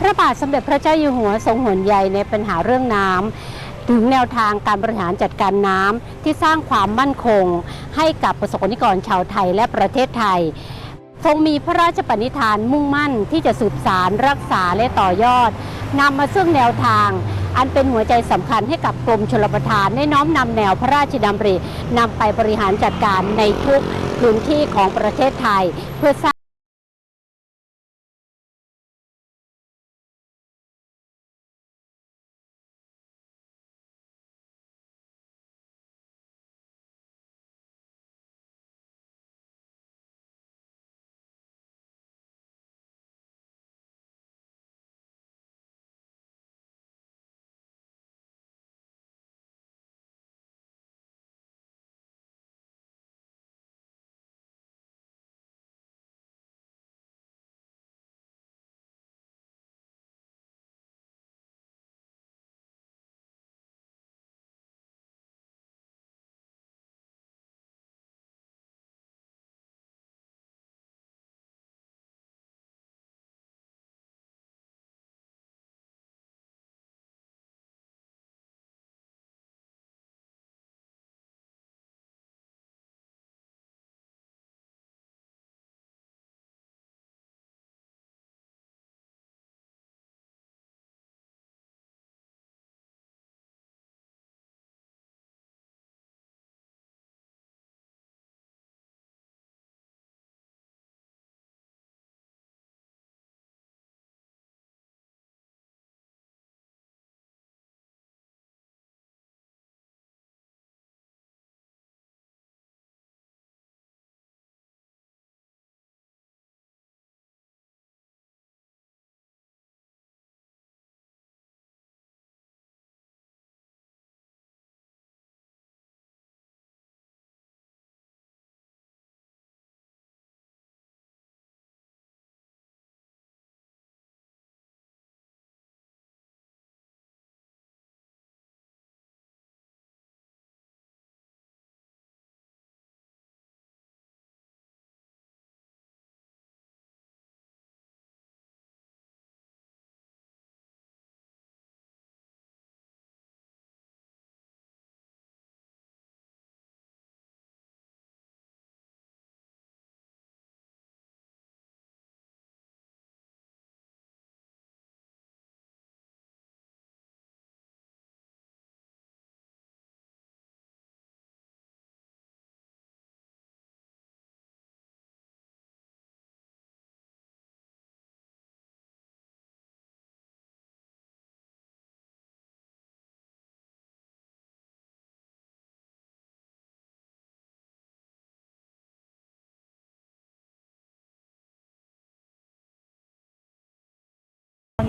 พระบาทสมเด็จพระเจ้าอยู่หัวทรงห่วงใยในปัญหาเรื่องน้ำถึงแนวทางการบริหารจัดการน้ำที่สร้างความมั่นคง ให้กับประสบกนิกรชาวไทยและประเทศไทยทรงมีพระราชปณิธานมุ่งมั่นที่จะสืบสารรักษาและต่อยอดนำมาซึ่งแนวทาง อันเป็นหัวใจสำคัญให้กับกรมชลประทานได้น้อมนำแนวพระราชดำรินำไปบริหารจัดการในทุกพื้นที่ของประเทศไทย เพื่อสร้าง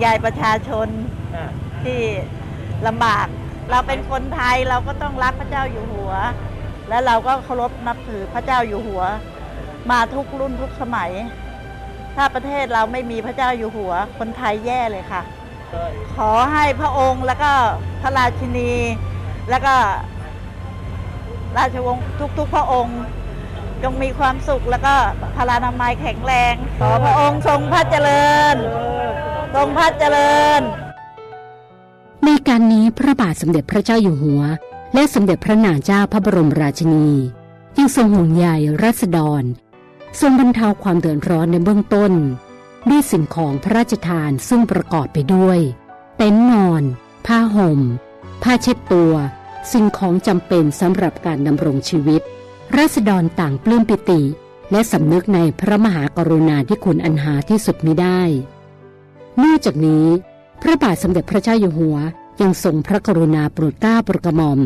ใยประชาชนที่ลำบาก เราเป็นคนไทยเราก็ต้องรักพระเจ้าอยู่หัว และเราก็เคารพนับถือพระเจ้าอยู่หัว มาทุกรุ่นทุกสมัย ถ้าประเทศเราไม่มีพระเจ้าอยู่หัว คนไทยแย่เลยค่ะขอให้พระองค์แล้วก็พระราชินี แล้วก็ราชวงศ์ทุกๆพระองค์ จงมีความสุขแล้วก็พลานามัยแข็งแรง ขอพระองค์ทรงพระเจริญ ทรงพระเจริญ ในการนี้พระบาทสมเด็จพระเจ้าอยู่หัว และสมเด็จพระนางเจ้าพระบรมราชินียังทรงห่วงใยรัษฎร ทรงบรรเทาความเดือดร้อนในเบื้องต้น ด้วยสิ่งของพระราชทานซึ่งประกอบไปด้วย เต็นท์นอน ผ้าห่ม ผ้าเช็ดตัว สิ่งของจำเป็นสำหรับการดำรงชีวิตรัษฎรต่างปลื้มปิติ และสำนึกในพระมหากรุณาธิคุณอันหาที่สุดมิได้ นอกจากนี้ พระบาทสมเด็จพระเจ้าอยู่หัวยังทรงพระกรุณาโปรดเกล้าโปรดกระหม่อม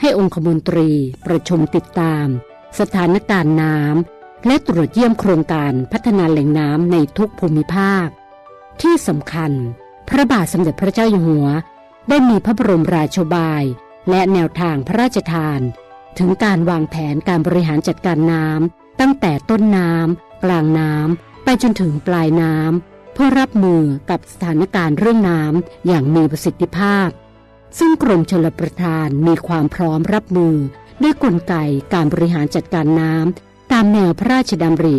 ให้องคมนตรีประชุมติดตาม สถานการณ์น้ำและตรวจเยี่ยมโครงการพัฒนาแหล่งน้ำในทุกภูมิภาค ที่สำคัญ พระบาทสมเด็จพระเจ้าอยู่หัว ได้มีพระบรมราชบาย และแนวทางพระราชทาน ถึงการวางแผนการบริหารจัดการน้ำตั้งแต่ต้นน้ำกลางน้ำไปจนถึงปลายน้ำ เพื่อรับมือกับสถานการณ์เรื่องน้ำอย่างมีประสิทธิภาพ ซึ่งกรมชลประทานมีความพร้อมรับมือ ด้วยกลไกการบริหารจัดการน้ำตามแนวพระราชดำริ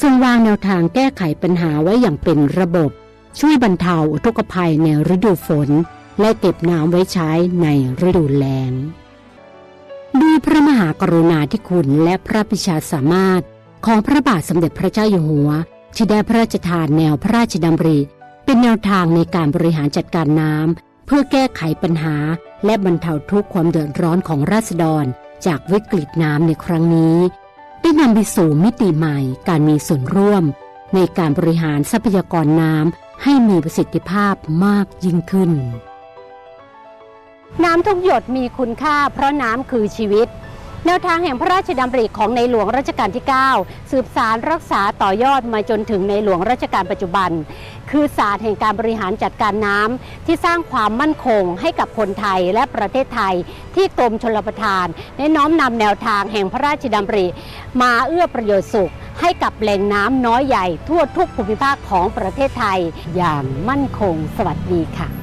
ทรงวางแนวทางแก้ไขปัญหาไว้อย่างเป็นระบบ ช่วยบรรเทาอุทกภัยในฤดูฝน และเก็บน้ำไว้ใช้ในฤดูแล้งด้วยพระมหากรุณาธิคุณและพระปิชาสามารถของพระบาทสมเด็จพระเจ้าอยู่หัว ที่ได้พระราชทานแนวพระราชดำริ เป็นแนวทางในการบริหารจัดการน้ำเพื่อแก้ไขปัญหา และบรรเทาทุกข์ความเดือดร้อนของราษฎร จากวิกฤตน้ำในครั้งนี้ ได้นำไปสู่มิติใหม่การมีส่วนร่วม ในการบริหารทรัพยากรน้ำให้มีประสิทธิภาพมากยิ่งขึ้น น้ำทุกหยดมีคุณค่าเพราะน้ำคือชีวิต แนวทางแห่งพระราชดำริของในหลวงรัชกาลที่ 9 สืบสารรักษาต่อยอดมาจนถึงในหลวงรัชกาลปัจจุบัน คือศาสตร์แห่งการบริหารจัดการน้ำที่สร้างความมั่นคงให้กับคนไทยและประเทศไทย ที่กรมชลประทานได้น้อมนำแนวทางแห่งพระราชดำริ มาเอื้อประโยชน์สุข ให้กับแหล่งน้ำน้อยใหญ่ทั่วทุกภูมิภาคของประเทศไทย อย่างมั่นคง สวัสดีค่ะ